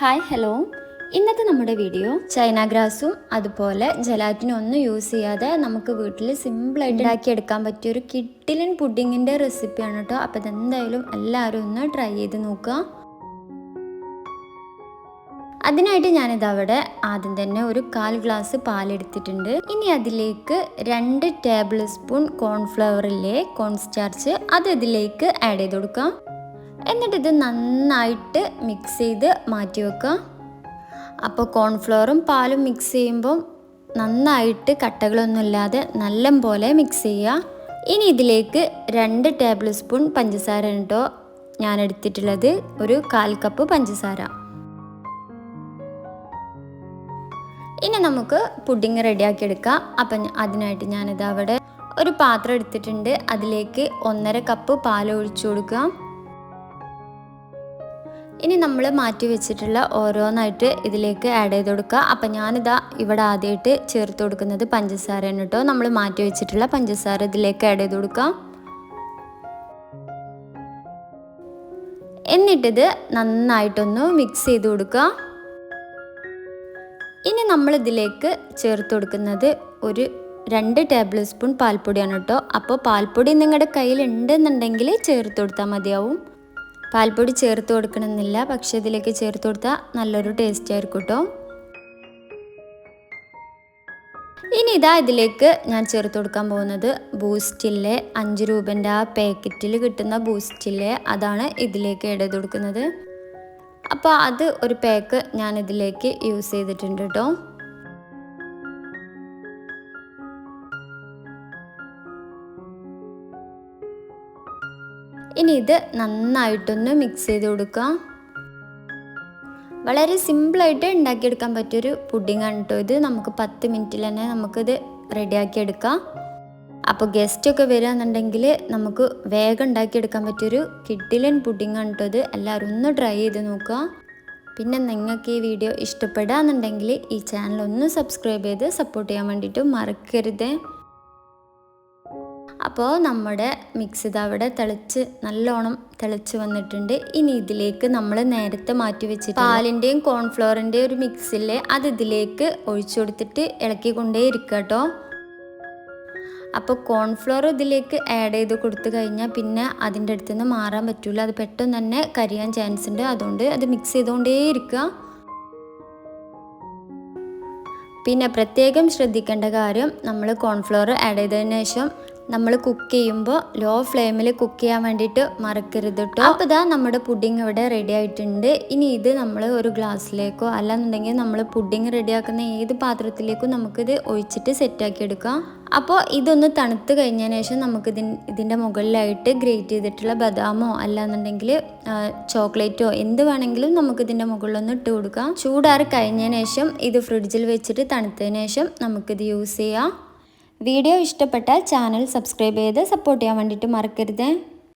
Hi hello. ഇന്നത്തെ നമ്മുടെ video China ഗ്രാസും അതുപോലെ ജലാറ്റിനും ഒന്നും യൂസ് ചെയ്യാതെ നമുക്ക് വീട്ടിൽ സിമ്പിളായിട്ട് ഉണ്ടാക്കിയെടുക്കാൻ പറ്റിയ ഒരു കിട്ടിലൻ പുഡിങ്ങിന്റെ റെസിപ്പിയാണ് കേട്ടോ. അപ്പോൾ ഇതെന്തായാലും എല്ലാവരും ഒന്ന് ട്രൈ ചെയ്ത് നോക്കുക. അതിനായിട്ട് ഞാനിത് അവിടെ ആദ്യം തന്നെ ഒരു കാൽ ഗ്ലാസ് പാലെടുത്തിട്ടുണ്ട്. ഇനി അതിലേക്ക് രണ്ട് ടേബിൾ സ്പൂൺ കോൺഫ്ലവറിലെ കോൺസ്റ്റാർച്ച് അത് ഇതിലേക്ക് ആഡ് ചെയ്ത് കൊടുക്കാം. എന്നിട്ട് ഇത് നന്നായിട്ട് മിക്സ് ചെയ്ത് മാറ്റി വെക്കുക. അപ്പോൾ കോൺഫ്ലോറും പാലും മിക്സ് ചെയ്യുമ്പോൾ നന്നായിട്ട് കട്ടകളൊന്നുമില്ലാതെ നല്ല പോലെ മിക്സ് ചെയ്യുക. ഇനി ഇതിലേക്ക് രണ്ട് ടേബിൾ സ്പൂൺ പഞ്ചസാര കേട്ടോ ഞാൻ എടുത്തിട്ടുള്ളത്. ഒരു കാൽ കപ്പ് പഞ്ചസാര. ഇനി നമുക്ക് പുഡിങ് റെഡിയാക്കി എടുക്കാം. അപ്പം അതിനായിട്ട് ഞാനിത് അവിടെ ഒരു പാത്രം എടുത്തിട്ടുണ്ട്. അതിലേക്ക് ഒന്നര കപ്പ് പാൽ ഒഴിച്ചു കൊടുക്കുക ഇനി നമ്മൾ മാറ്റി വെച്ചിട്ടുള്ള ഓരോന്നായിട്ട് ഇതിലേക്ക് ആഡ് ചെയ്ത് കൊടുക്കുക. അപ്പം ഞാനിതാ ഇവിടെ ആദ്യമായിട്ട് ചേർത്ത് കൊടുക്കുന്നത് പഞ്ചസാരയാണ് കേട്ടോ. നമ്മൾ മാറ്റി വെച്ചിട്ടുള്ള പഞ്ചസാര ഇതിലേക്ക് ആഡ് ചെയ്ത് കൊടുക്കാം എന്നിട്ടിത് നന്നായിട്ടൊന്ന് മിക്സ് ചെയ്ത് കൊടുക്കുക. ഇനി നമ്മൾ ഇതിലേക്ക് ചേർത്ത് കൊടുക്കുന്നത് ഒരു രണ്ട് ടേബിൾ സ്പൂൺ പാൽപ്പൊടിയാണ് കേട്ടോ. അപ്പോൾ പാൽപ്പൊടി നിങ്ങളുടെ കയ്യിൽ ഉണ്ടെന്നുണ്ടെങ്കിൽ ചേർത്ത് കൊടുത്താൽ മതിയാവും. പാൽപ്പൊടി ചേർത്ത് കൊടുക്കണമെന്നില്ല. പക്ഷേ ഇതിലേക്ക് ചേർത്ത് കൊടുത്താൽ നല്ലൊരു ടേസ്റ്റ് ആയിരിക്കും കേട്ടോ ഇനി ഇതാ ഇതിലേക്ക് ഞാൻ ചേർത്ത് കൊടുക്കാൻ പോകുന്നത് ബൂസ്റ്റിലെ അഞ്ച് രൂപന്റെ ആ പാക്കറ്റിൽ കിട്ടുന്ന ബൂസ്റ്റിലെ അതാണ് ഇതിലേക്ക് ഇടത് കൊടുക്കുന്നത്. അപ്പോൾ അത് ഒരു പാക്ക് ഞാൻ ഇതിലേക്ക് യൂസ് ചെയ്തിട്ടുണ്ട് കേട്ടോ ഇനി ഇത് നന്നായിട്ടൊന്ന് മിക്സ് ചെയ്ത് കൊടുക്കുക. വളരെ സിമ്പിളായിട്ട് ഉണ്ടാക്കിയെടുക്കാൻ പറ്റിയൊരു ആണ് കേട്ടോ ഇത്. നമുക്ക് പത്ത് മിനിറ്റിൽ തന്നെ നമുക്കിത് റെഡിയാക്കി എടുക്കാം. അപ്പോൾ ഗസ്റ്റൊക്കെ വരികയെന്നുണ്ടെങ്കിൽ നമുക്ക് വേഗം ഉണ്ടാക്കിയെടുക്കാൻ പറ്റിയൊരു കിഡിലൻ ആണ് കേട്ടോ ഇത്. എല്ലാവരും ഒന്ന് ട്രൈ ചെയ്ത് നോക്കുക. പിന്നെ നിങ്ങൾക്ക് ഈ വീഡിയോ ഇഷ്ടപ്പെടുകയെന്നുണ്ടെങ്കിൽ ഈ ചാനൽ ഒന്ന് സബ്സ്ക്രൈബ് ചെയ്ത് സപ്പോർട്ട് ചെയ്യാൻ വേണ്ടിയിട്ട് മറക്കരുത്. അപ്പോൾ നമ്മുടെ മിക്സ് ഇത് അവിടെ തിളച്ച് നല്ലോണം തിളച്ച് വന്നിട്ടുണ്ട്. ഇനി ഇതിലേക്ക് നമ്മൾ നേരത്തെ മാറ്റി വെച്ച് പാലിന്റെയും കോൺഫ്ലോറിന്റെയും ഒരു മിക്സില്ലേ അത് ഇതിലേക്ക് ഒഴിച്ചു കൊടുത്തിട്ട് ഇളക്കി കൊണ്ടേ ഇരിക്കുക കേട്ടോ അപ്പോൾ കോൺഫ്ലോർ ഇതിലേക്ക് ആഡ് ചെയ്ത് കൊടുത്തു കഴിഞ്ഞാൽ പിന്നെ അതിന്റെ അടുത്ത് നിന്ന് മാറാൻ പറ്റില്ല അത് പെട്ടെന്ന് തന്നെ കരിയാൻ ചാൻസ് ഉണ്ട്. അതുകൊണ്ട് അത് മിക്സ് ചെയ്തുകൊണ്ടേ ഇരിക്കുക പിന്നെ പ്രത്യേകം ശ്രദ്ധിക്കേണ്ട കാര്യം നമ്മൾ കോൺഫ്ലോർ ആഡ് ചെയ്തതിന് ശേഷം നമ്മൾ കുക്ക് ചെയ്യുമ്പോൾ ലോ ഫ്ലെയിമിൽ കുക്ക് ചെയ്യാൻ വേണ്ടിയിട്ട് മറക്കരുത് കേട്ടോ അപ്പോൾ ഇതാ നമ്മുടെ പുഡിംഗ് ഇവിടെ റെഡി ആയിട്ടുണ്ട്. ഇനി ഇത് നമ്മൾ ഒരു ഗ്ലാസ്സിലേക്കോ അല്ലാന്നുണ്ടെങ്കിൽ നമ്മൾ പുഡിംഗ് റെഡിയാക്കുന്ന ഏത് പാത്രത്തിലേക്കും നമുക്കിത് ഒഴിച്ചിട്ട് സെറ്റാക്കി എടുക്കാം. അപ്പോൾ ഇതൊന്ന് തണുത്ത് കഴിഞ്ഞതിന് ശേഷം നമുക്ക് ഇതിൻ ഇതിന്റെ മുകളിലായിട്ട് ഗ്രേറ്റ് ചെയ്തിട്ടുള്ള ബദാമോ അല്ലാന്നുണ്ടെങ്കിൽ ചോക്ലേറ്റോ എന്ത് വേണമെങ്കിലും നമുക്ക് ഇതിന്റെ മുകളിലൊന്ന് ഇട്ട് കൊടുക്കാം. ചൂടാറി കഴിഞ്ഞതിന് ശേഷം ഇത് ഫ്രിഡ്ജിൽ വെച്ചിട്ട് തണുത്തതിന് ശേഷം നമുക്കിത് യൂസ് ചെയ്യാം. വീഡിയോ ഇഷ്ടപ്പെട്ടാൽ ചാനൽ സബ്സ്ക്രൈബ് ചെയ്ത് സപ്പോർട്ട് ചെയ്യാൻ വേണ്ടിയിട്ട് മറക്കരുത്.